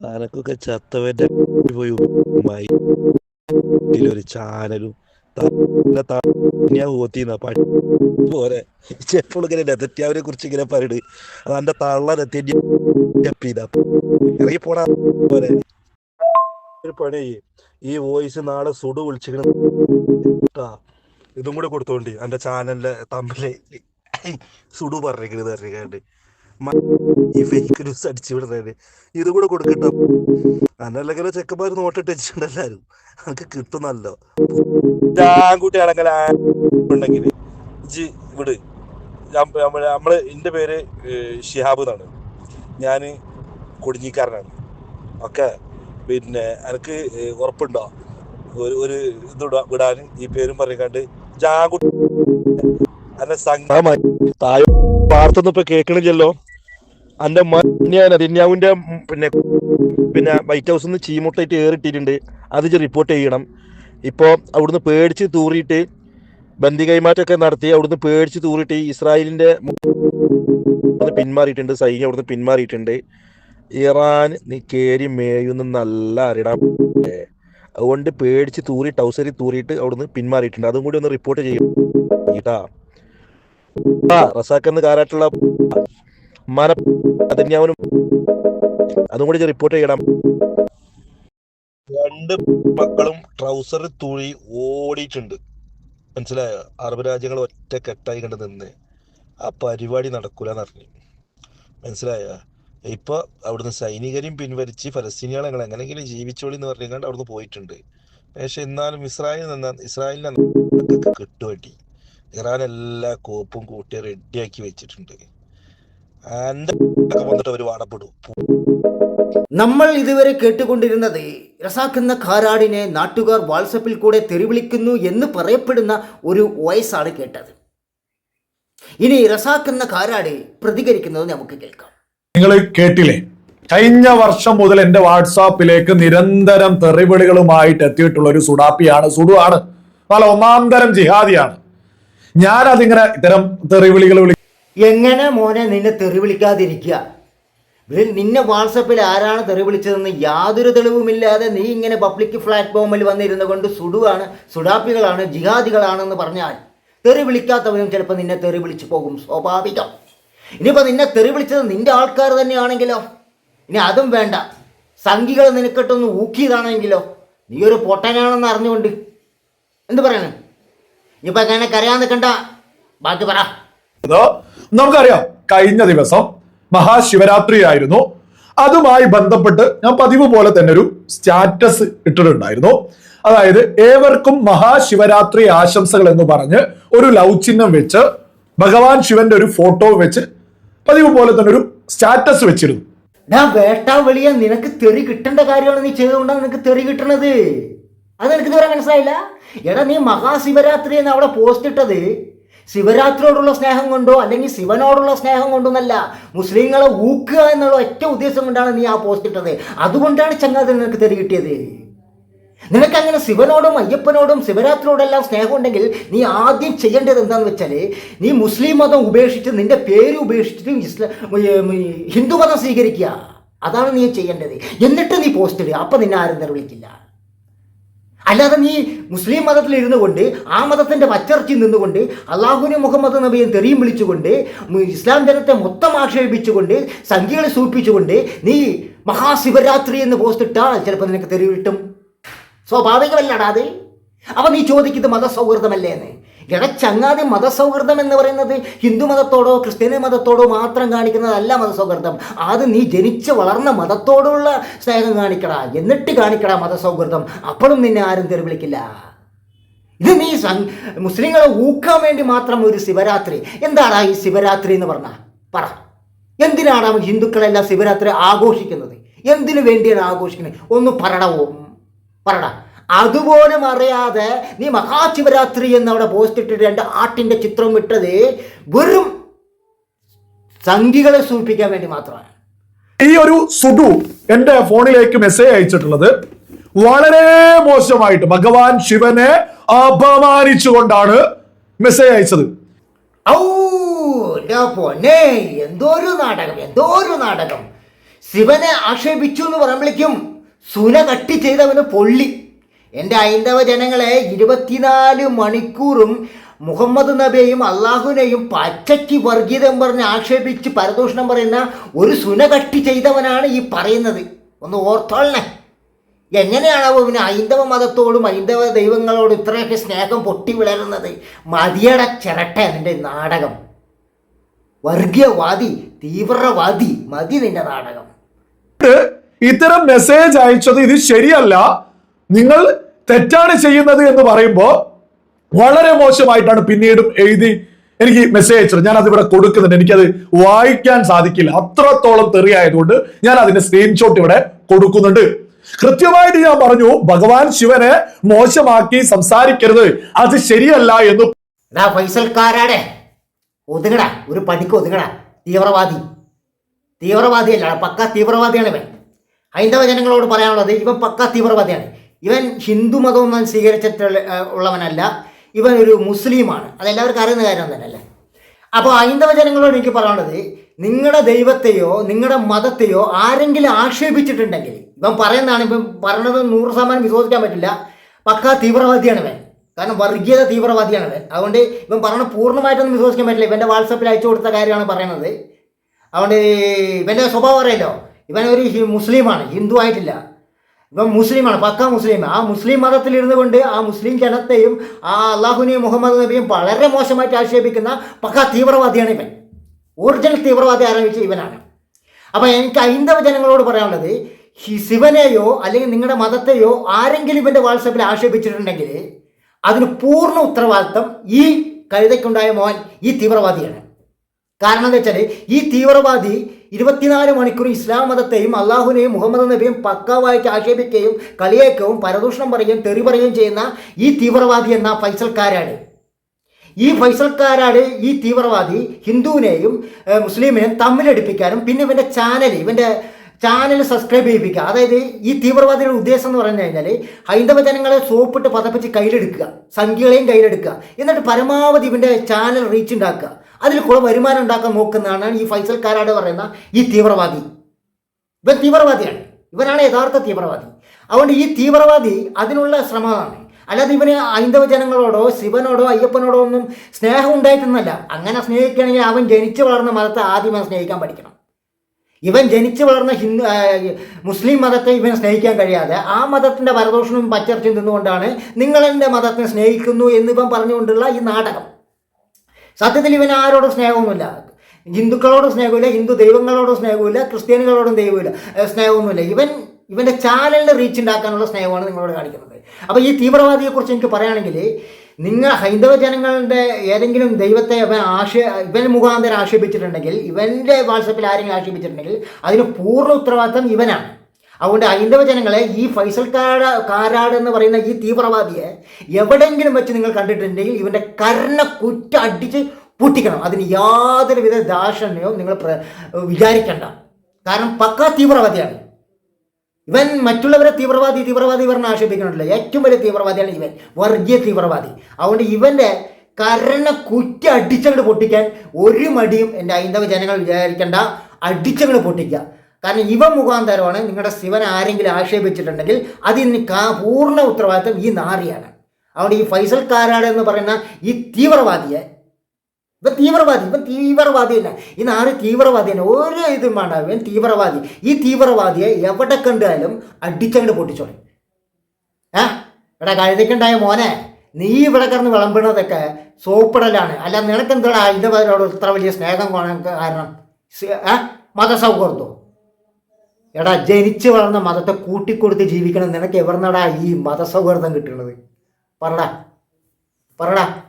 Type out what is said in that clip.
അനക്കൊക്കെ ചത്തവന്റെ പോയി ഒരു ചാനലും ഓത്തിന്ന പടി പോലെ. ചെപ്പോൾ ഇങ്ങനെ നെതത്യാവിനെ കുറിച്ച് ഇങ്ങനെ പറയണ്. അത് എന്റെ നെത്തിയ ഇറങ്ങി പോടാ പോലെ. ഒരു പണി. ഈ വോയിസ് നാളെ സുഡു വിളിച്ചിങ്ങനെ ഇതും കൂടെ കൊടുത്തോണ്ടി. എന്റെ ചാനലിലെ തമ്മിൽ സുഡു പറഞ്ഞിരിക്കുന്നത് അറിയാണ്ട്. ഈ ഫേക്ക് ന്യൂസ് അടിച്ചു വിടുന്നത്. ഇത് കൂടെ കൊടുക്കട്ടോ. അന്നല്ലെങ്കിൽ ചെക്കന്മാർ നോട്ടിട്ട് വെച്ചിട്ടുണ്ടല്ലാരും അനക്ക് കിട്ടുന്നല്ലോ ആൺകുട്ടി ഉണ്ടെങ്കിൽ ഇജ്ജ് വിട്. ഞാൻ- നമ്മൾ എന്റെ പേര് ഷിഹാബ് എന്നാണ്. ഞാൻ കൊടിഞ്ഞിക്കാരനാണ് ഓക്കെ പിന്നെ എനിക്ക് ഉറപ്പുണ്ടോ? ഒരു ഒരു ഇത് വിടാ- വിടാൻ ഈ പേരും പറഞ്ഞാണ്ട് ജാകുട്ടി അല്ല സംഘമായി താഴെ വാർത്തൊന്നും ഇപ്പൊ കേൾക്കണില്ലല്ലോ. അന്റെ തിന്യാവിന്റെ പിന്നെ പിന്നെ വൈറ്റ് ഹൗസിൽ നിന്ന് ചീമുട്ടായിട്ട് ഏറിട്ടിട്ടുണ്ട് അത് റിപ്പോർട്ട് ചെയ്യണം. ഇപ്പോൾ അവിടുന്ന് പേടിച്ച് തൂറിയിട്ട് ബന്ദി കൈമാറ്റമൊക്കെ നടത്തി അവിടുന്ന് പേടിച്ച് തൂറിയിട്ട് ഇസ്രായേലിന്റെ പിന്മാറിയിട്ടുണ്ട്. സൈന്യം അവിടുന്ന് പിന്മാറിയിട്ടുണ്ട്. ഇറാൻ നീ കേരി മേയുന്ന നല്ല അറിയണം അതുകൊണ്ട് പേടിച്ച് തൂറി ടൗസറി തൂറിയിട്ട് അവിടുന്ന് പിന്മാറിയിട്ടുണ്ട്. അതും കൂടി ഒന്ന് റിപ്പോർട്ട് ചെയ്യും. റസാക്കെന്ന് കാരാട്ടുള്ള മന അതിന്യാവനും അതും കൂടി റിപ്പോർട്ട് ചെയ്യണം രണ്ട് മക്കളും ട്രൗസർ തുഴി ഓടിയിട്ടുണ്ട്. മനസ്സിലായോ? അറബ് രാജ്യങ്ങൾ ഒറ്റ കെട്ടായി കണ്ട് നിന്ന് ആ പരിപാടി നടക്കൂലെന്ന് അറിഞ്ഞു. മനസ്സിലായോ? ഇപ്പൊ അവിടുന്ന് സൈനികരെയും പിൻവലിച്ച് ഫലസ്തീനികളെ ഞങ്ങൾ എങ്ങനെയെങ്കിലും ജീവിച്ചോളി എന്ന് പറഞ്ഞുകൊണ്ട് അവിടുന്ന് പോയിട്ടുണ്ട്. പക്ഷെ എന്നാലും ഇസ്രായേൽ നിന്ന ഇസ്രായേലിനെ കിട്ടുവട്ടി ഇറാൻ എല്ലാ കോപ്പും കൂട്ടി റെഡിയാക്കി വെച്ചിട്ടുണ്ട്. എന്റെ വന്നിട്ട് അവർ വാടപ്പെടും. നമ്മൾ ഇതുവരെ കേട്ടുകൊണ്ടിരുന്നത് റസാഖ് എന്ന ഖാരാടിനെ നാട്ടുകാർ വാട്സപ്പിൽ കൂടെ തെരുവിളിക്കുന്നു എന്ന് പറയപ്പെടുന്ന ഒരു വോയിസ് ആണ് കേട്ടത്. ഇനി റസാഖ് എന്ന ഖാരാട് പ്രതികരിക്കുന്നത് നമുക്ക് കേൾക്കാം. നിങ്ങൾ കേട്ടില്ലേ? കഴിഞ്ഞ വർഷം മുതൽ എന്റെ വാട്സാപ്പിലേക്ക് നിരന്തരം തെറിവിളികളുമായിട്ട് എത്തിയിട്ടുള്ള ഒരു സുഡാപ്പിയാണ് സുഡു ആണ് നല്ല ഒന്നാം തരം ജിഹാദിയാണ്. ഞാനതിങ്ങനെ ഇത്തരം തെറിവിളികൾ വിളി എങ്ങനെ മോനെ നിന്നെ തെറി വിളിക്കാതിരിക്കുക നിന്നെ വാട്സപ്പിൽ ആരാണ് തെറി വിളിച്ചതെന്ന് യാതൊരു തെളിവുമില്ലാതെ നീ ഇങ്ങനെ പബ്ലിക് പ്ലാറ്റ്ഫോമിൽ വന്നിരുന്നു കൊണ്ട് സുഡുവാണ് സുഡാപ്പികളാണ് ജിഹാദികളാണെന്ന് പറഞ്ഞാൽ തെറി വിളിക്കാത്തവരും ചിലപ്പോൾ നിന്നെ തെറി വിളിച്ചു പോകും സ്വാഭാവികം. ഇനിയിപ്പോൾ നിന്നെ തെറി വിളിച്ചത് നിന്റെ ആൾക്കാർ തന്നെയാണെങ്കിലോ? ഇനി അതും വേണ്ട. സംഘികൾ നിനക്കിട്ടൊന്ന് ഊക്കിയതാണെങ്കിലോ? നീ ഒരു പൊട്ടനാണെന്ന് അറിഞ്ഞുകൊണ്ട്. എന്ത് പറയണേ? ഇനിയിപ്പോൾ അങ്ങനെ കരയാൻ നിൽക്കണ്ട? ബാക്കി പറ. നമുക്കറിയാം കഴിഞ്ഞ ദിവസം മഹാശിവരാത്രി ആയിരുന്നു അതുമായി ബന്ധപ്പെട്ട് ഞാൻ പതിവ് പോലെ തന്നെ ഒരു സ്റ്റാറ്റസ് ഇട്ടിട്ടുണ്ടായിരുന്നു. അതായത് ഏവർക്കും മഹാശിവരാത്രി ആശംസകൾ എന്ന് പറഞ്ഞ് ഒരു ലവ് ചിഹ്നം വെച്ച് ഭഗവാൻ ശിവന്റെ ഒരു ഫോട്ടോ വെച്ച് പതിവ് പോലെ തന്നെ ഒരു സ്റ്റാറ്റസ് വെച്ചിരുന്നു. ഞാൻ വേട്ടാവളിയ നിനക്ക് തെറി കിട്ടേണ്ട കാര്യമാണ് നീ ചെയ്തുകൊണ്ടാണ് നിനക്ക് തെറി കിട്ടണത്. അത് നിനക്ക് ഇതുവരെ മനസ്സിലായില്ല. എടാ നീ മഹാശിവരാത്രി എന്ന് അവിടെ പോസ്റ്റ് ഇട്ടത് ശിവരാത്രിയോടുള്ള സ്നേഹം കൊണ്ടോ അല്ലെങ്കിൽ ശിവനോടുള്ള സ്നേഹം കൊണ്ടൊന്നല്ല മുസ്ലിങ്ങളെ ഊക്കുക എന്നുള്ള ഒറ്റ ഉദ്ദേശം കൊണ്ടാണ് നീ ആ പോസ്റ്റ് ഇട്ടത്. അതുകൊണ്ടാണ് ചങ്ങാതി നിനക്ക് തെറി കിട്ടിയത്. നിനക്ക് അങ്ങനെ ശിവനോടും അയ്യപ്പനോടും ശിവരാത്രിയോടെല്ലാം സ്നേഹമുണ്ടെങ്കിൽ നീ ആദ്യം ചെയ്യേണ്ടത് എന്താണെന്ന് വെച്ചാൽ നീ മുസ്ലിം മതം ഉപേക്ഷിച്ച് നിന്റെ പേര് ഉപേക്ഷിച്ചിട്ട് ഇസ്ലാം ഹിന്ദു മതം സ്വീകരിക്കുക. അതാണ് നീ ചെയ്യേണ്ടത്. എന്നിട്ട് നീ പോസ്റ്റ് ഇടുക. അപ്പം നിന്നെ ആരും വിളിക്കില്ല. അല്ലാതെ നീ മുസ്ലിം മതത്തിൽ ഇരുന്നു കൊണ്ട് ആ മതത്തിന്റെ പച്ചർച്ചി നിന്നുകൊണ്ട് അള്ളാഹുവിനെ മുഹമ്മദ് നബിയെ തെറിയും വിളിച്ചുകൊണ്ട് ഇസ്ലാം ജനത്തെ മൊത്തം ആക്ഷേപിച്ചുകൊണ്ട് സംഖ്യകളെ സൂപ്പിച്ചുകൊണ്ട് നീ മഹാശിവരാത്രി എന്ന് പോസ്റ്റ് ഇട്ടാൽ ചിലപ്പോൾ നിനക്ക് തെറി കിട്ടും. സ്വാഭാവികമല്ലടാ അപ്പൊ നീ ചോദിക്കുന്നത് മതസൗഹൃദമല്ലേ എന്ന്. എടാ ചങ്ങാതി മതസൗഹൃദം എന്ന് പറയുന്നത് ഹിന്ദു മതത്തോടോ ക്രിസ്ത്യൻ മതത്തോടോ മാത്രം കാണിക്കുന്നതല്ല മതസൗഹൃദം. അത് നീ ജനിച്ച് വളർന്ന മതത്തോടുള്ള സ്നേഹം കാണിക്കടാ. എന്നിട്ട് കാണിക്കടാ മതസൗഹൃദം. അപ്പോഴും നിന്നെ ആരും തെറി വിളിക്കില്ല. ഇത് നീ മുസ്ലിങ്ങളെ ഊക്കാൻ വേണ്ടി മാത്രം ഒരു ശിവരാത്രി. എന്താണ് ഈ ശിവരാത്രി എന്ന് പറഞ്ഞാൽ പറ. എന്തിനാണ് ഹിന്ദുക്കളെല്ലാം ശിവരാത്രി ആഘോഷിക്കുന്നത്? എന്തിനു വേണ്ടിയാണ് ആഘോഷിക്കുന്നത്? ഒന്ന് പറടവോ പറട. അതുപോലും അറിയാതെ നീ മഹാശിവരാത്രി എന്ന് അവിടെ പോസ്റ്റ് ഇട്ടിട്ട് രണ്ട് ആട്ടിന്റെ ചിത്രം ഇട്ടത് വെറും സംഖികളെ സൂചിപ്പിക്കാൻ വേണ്ടി മാത്രമാണ്. ഈ ഒരു സുഡു എന്റെ ഫോണിലേക്ക് മെസ്സേജ് അയച്ചിട്ടുള്ളത് വളരെ മോശമായിട്ട് ഭഗവാൻ ശിവനെ അപമാനിച്ചുകൊണ്ടാണ് മെസ്സേജ് അയച്ചത്. ഔ പൊന്നെ എന്തോ ഒരു നാടകം എന്തോ ഒരു നാടകം. ശിവനെ ആക്ഷേപിച്ചു എന്ന് പറയുമ്പോഴേക്കും സുന കട്ടി ചെയ്തവന് പൊള്ളി. എന്റെ ഹൈന്ദവ ജനങ്ങളെ ഇരുപത്തിനാല് മണിക്കൂറും മുഹമ്മദ് നബിയെയും അള്ളാഹുവിനെയും പച്ചയ്ക്ക് വർഗീതം പറഞ്ഞ് ആക്ഷേപിച്ച് പരദൂഷണം പറയുന്ന ഒരു സുനകട്ടി ചെയ്തവനാണ് ഈ പറയുന്നത്. ഒന്ന് ഓർത്തോളണേ. എങ്ങനെയാണ് പിന്നെ ഹൈന്ദവ മതത്തോടും ഹൈന്ദവ ദൈവങ്ങളോടും ഇത്രയൊക്കെ സ്നേഹം പൊട്ടി വിളരുന്നത്? മതിയട ചിരട്ട നിന്റെ നാടകം. വർഗീയവാദി തീവ്രവാദി മതി നിന്റെ നാടകം. ഇത്തരം മെസ്സേജ് അയച്ചത് ഇത് ശരിയല്ല. നിങ്ങൾ തെറ്റാണ് ചെയ്യുന്നത് എന്ന് പറയുമ്പോൾ വളരെ മോശമായിട്ടാണ് പിന്നീടും എഴുതി എനിക്ക് മെസ്സേജ് അയച്ചത്. ഞാൻ അതിവിടെ കൊടുക്കുന്നുണ്ട്. എനിക്കത് വായിക്കാൻ സാധിക്കില്ല. അത്രത്തോളം തെറിയായതുകൊണ്ട് ഞാൻ അതിന്റെ സ്ക്രീൻഷോട്ട് ഇവിടെ കൊടുക്കുന്നുണ്ട്. കൃത്യമായിട്ട് ഞാൻ പറഞ്ഞു ഭഗവാൻ ശിവനെ മോശമാക്കി സംസാരിക്കരുത്. അത് ശരിയല്ല എന്ന് ഫൈസൽക്കാരാടെ ഒതുങ്ങടാ. ഒരു പടിക്ക് ഒതുകട തീവ്രവാദി. തീവ്രവാദിയല്ല പക്ക തീവ്രവാദിയാണ് ഹൈന്ദവ ജനങ്ങളോട് പറയാനുള്ളത് ഇവൻ പക്ക തീവ്രവാദിയാണ്. ഇവൻ ഹിന്ദു മതമൊന്നും സ്വീകരിച്ചിട്ടുള്ള ഉള്ളവനല്ല. ഇവൻ ഒരു മുസ്ലിമാണ്. അതെല്ലാവർക്കും അറിയുന്ന കാര്യം തന്നെയല്ലേ? അപ്പോൾ ഹൈന്ദവ ജനങ്ങളോട് എനിക്ക് പറയാനുള്ളത് നിങ്ങളുടെ ദൈവത്തെയോ നിങ്ങളുടെ മതത്തെയോ ആരെങ്കിലും ആക്ഷേപിച്ചിട്ടുണ്ടെങ്കിൽ ഇവൻ പറയുന്നതാണ് ഇപ്പം പറഞ്ഞത് നൂറ് ശതമാനം വിശ്വസിക്കാൻ പറ്റില്ല. പക്ക തീവ്രവാദിയാണ് ഇവൻ. കാരണം വർഗീയത തീവ്രവാദിയാണ് ഇവൻ. അതുകൊണ്ട് ഇവൻ പറഞ്ഞ പൂർണമായിട്ടൊന്നും വിശ്വസിക്കാൻ പറ്റില്ല. ഇവന്റെ വാട്സപ്പിൽ അയച്ചു കൊടുത്ത കാര്യമാണ് പറയുന്നത്. അതുകൊണ്ട് ഇവന്റെ സ്വഭാവം അറിയല്ലോ ഇവൻ ഒരു മുസ്ലിമാണ്. ഹിന്ദു ആയിട്ടില്ല. ഇവൻ മുസ്ലിമാണ് പക്ക മുസ്ലിം. ആ മുസ്ലിം മതത്തിൽ ഇരുന്നു കൊണ്ട് ആ മുസ്ലിം ജനത്തെയും ആ അള്ളാഹുനെയും മുഹമ്മദ് നബിയും വളരെ മോശമായിട്ട് ആക്ഷേപിക്കുന്ന പക്ക തീവ്രവാദിയാണ് ഇവൻ. ഒറിജിനൽ തീവ്രവാദി ആരംഭിച്ച ഇവനാണ്. അപ്പോൾ എനിക്ക് ഹൈന്ദവ ജനങ്ങളോട് പറയാനുള്ളത് ശിവനെയോ അല്ലെങ്കിൽ നിങ്ങളുടെ മതത്തെയോ ആരെങ്കിലും ഇവന്റെ വാട്സപ്പിൽ ആക്ഷേപിച്ചിട്ടുണ്ടെങ്കിൽ അതിന് പൂർണ ഉത്തരവാദിത്തം ഈ കഴുതയ്ക്കുണ്ടായ മോൻ ഈ തീവ്രവാദിയാണ്. കാരണം എന്താ വെച്ചാൽ ഈ തീവ്രവാദി ഇരുപത്തിനാല് മണിക്കൂർ ഇസ്ലാം മതത്തെയും അള്ളാഹുനെയും മുഹമ്മദ് നബിയും പക്കാവായിട്ട് ആക്ഷേപിക്കുകയും കളിയേക്കവും പരദൂഷണം പറയുകയും തെറി പറയുകയും ചെയ്യുന്ന ഈ തീവ്രവാദി എന്ന ഫൈസൽക്കാരാണ്. ഈ ഫൈസൽക്കാരാണ് ഈ തീവ്രവാദി ഹിന്ദുവിനെയും മുസ്ലിമിനെയും തമ്മിലടിപ്പിക്കാനും പിന്നെ ഇവന്റെ ചാനൽ ഇവന്റെ ചാനൽ സബ്സ്ക്രൈബ് ചെയ്യിപ്പിക്കുക. അതായത് ഈ തീവ്രവാദിയുടെ ഉദ്ദേശം എന്ന് പറഞ്ഞു കഴിഞ്ഞാൽ ഹൈന്ദവ ജനങ്ങളെ സോപ്പിട്ട് പതപ്പിച്ച് കയ്യിലെടുക്കുക സംഖ്യകളെയും കയ്യിലെടുക്കുക. എന്നിട്ട് പരമാവധി ഇവന്റെ ചാനൽ റീച്ച് ഉണ്ടാക്കുക. അതിൽ കുറെ വരുമാനം ഉണ്ടാക്കാൻ നോക്കുന്നതാണ് ഈ ഫൈസൽ കാരാട് പറയുന്ന ഈ തീവ്രവാദി. ഇവൻ തീവ്രവാദിയാണ്. ഇവനാണ് യഥാർത്ഥ തീവ്രവാദി. അതുകൊണ്ട് ഈ തീവ്രവാദി അതിനുള്ള ശ്രമമാണ്. അല്ലാതെ ഇവന് ഹൈന്ദവ ജനങ്ങളോടോ ശിവനോടോ അയ്യപ്പനോടോ ഒന്നും സ്നേഹം ഉണ്ടായിട്ടൊന്നല്ല അങ്ങനെ സ്നേഹിക്കുകയാണെങ്കിൽ അവൻ ജനിച്ചു വളർന്ന മതത്തെ ആദ്യം സ്നേഹിക്കാൻ പഠിക്കണം. ഇവൻ ജനിച്ചു വളർന്ന ഹിന്ദു മുസ്ലിം മതത്തെ ഇവൻ സ്നേഹിക്കാൻ കഴിയാതെ ആ മതത്തിന്റെ പരദോഷണവും പച്ചർച്ചയും നിന്നുകൊണ്ടാണ് നിങ്ങളെന്റെ മതത്തെ സ്നേഹിക്കുന്നു എന്നിവൻ പറഞ്ഞുകൊണ്ടുള്ള ഈ നാടകം. സത്യത്തിൽ ഇവൻ ആരോടും സ്നേഹമൊന്നുമില്ല. ഹിന്ദുക്കളോട് സ്നേഹമില്ല ഹിന്ദു ദൈവങ്ങളോടും സ്നേഹമില്ല ക്രിസ്ത്യാനികളോടും ദൈവമില്ല സ്നേഹമൊന്നുമില്ല. ഇവൻ ഇവന്റെ ചാനലിൽ റീച്ച് ഉണ്ടാക്കാനുള്ള സ്നേഹമാണ് നിങ്ങളോട് കാണിക്കുന്നത്. അപ്പോൾ ഈ തീവ്രവാദിയെക്കുറിച്ച് എനിക്ക് പറയുകയാണെങ്കിൽ നിങ്ങൾ ഹൈന്ദവ ജനങ്ങളുടെ ഏതെങ്കിലും ദൈവത്തെ ഇവൻ ആശയ ഇവൻ മുഖാന്തരം ആക്ഷേപിച്ചിട്ടുണ്ടെങ്കിൽ ഇവന്റെ വാട്സപ്പിൽ ആരെങ്കിലും ആക്ഷേപിച്ചിട്ടുണ്ടെങ്കിൽ അതിന് പൂർണ ഉത്തരവാദിത്തം ഇവനാണ്. അതുകൊണ്ട് ഹൈന്ദവ ജനങ്ങളെ ഈ ഫൈസൽ കാട കാരാട് എന്ന് പറയുന്ന ഈ തീവ്രവാദിയെ എവിടെയെങ്കിലും വെച്ച് നിങ്ങൾ കണ്ടിട്ടുണ്ടെങ്കിൽ ഇവന്റെ കർണ കുറ്റ അടിച്ച് പൊട്ടിക്കണം. അതിന് യാതൊരുവിധ ദാക്ഷണ്യവും നിങ്ങൾ വിചാരിക്കണ്ട. കാരണം പക്ക തീവ്രവാദിയാണ്. ഇവൻ മറ്റുള്ളവരെ തീവ്രവാദി തീവ്രവാദി പറഞ്ഞ് ആക്ഷേപിക്കണമല്ലോ ഏറ്റവും വലിയ തീവ്രവാദിയാണ് ഇവൻ. വർഗീയ തീവ്രവാദി. അതുകൊണ്ട് ഇവന്റെ കരണ കുറ്റ അടിച്ചങ്ങൾ പൊട്ടിക്കാൻ ഒരു മടിയും എന്റെ ഹൈന്ദവ ജനങ്ങൾ വിചാരിക്കേണ്ട. അടിച്ചങ്ങൾ പൊട്ടിക്കുക. കാരണം ഇവ മുഖാന്തരമാണ് നിങ്ങളുടെ ശിവൻ ആരെങ്കിലും ആക്ഷേപിച്ചിട്ടുണ്ടെങ്കിൽ അതിന് കാ പൂർണ ഉത്തരവാദിത്വം ഈ നാറിയാണ്. അതുകൊണ്ട് ഈ ഫൈസൽ കാരാട് എന്ന് പറയുന്ന ഈ തീവ്രവാദിയെ ഇപ്പം തീവ്രവാദി ഇപ്പം തീവ്രവാദി തന്നെ ഈ നാറി തീവ്രവാദി തന്നെ. ഒരു ഇതും വേണ്ട തീവ്രവാദി. ഈ തീവ്രവാദിയെ എവിടെ കണ്ടാലും അടിച്ചങ്ങട് പൊട്ടിച്ചോളി. ഏ? ഇവിടെ കഴുതിക്കുണ്ടായ മോനെ നീ ഇവിടെ കിടന്ന് വിളമ്പിടുന്നതൊക്കെ സോപ്പിടലാണ്. അല്ല നിനക്ക് എന്താ ഇതിന്റെ പേരോട് ഇത്ര വലിയ സ്നേഹം കാരണം? ഏ? മതസൗഹാർദ്ദോ എടാ ജനിച്ചു വളർന്ന മതത്തെ കൂട്ടിക്കൊടുത്ത് ജീവിക്കണം നിനക്ക് എവിടുന്നടാ ഈ മതസൗഹാർദ്ദം കിട്ടുന്നത്? പറടാ. പറടാ.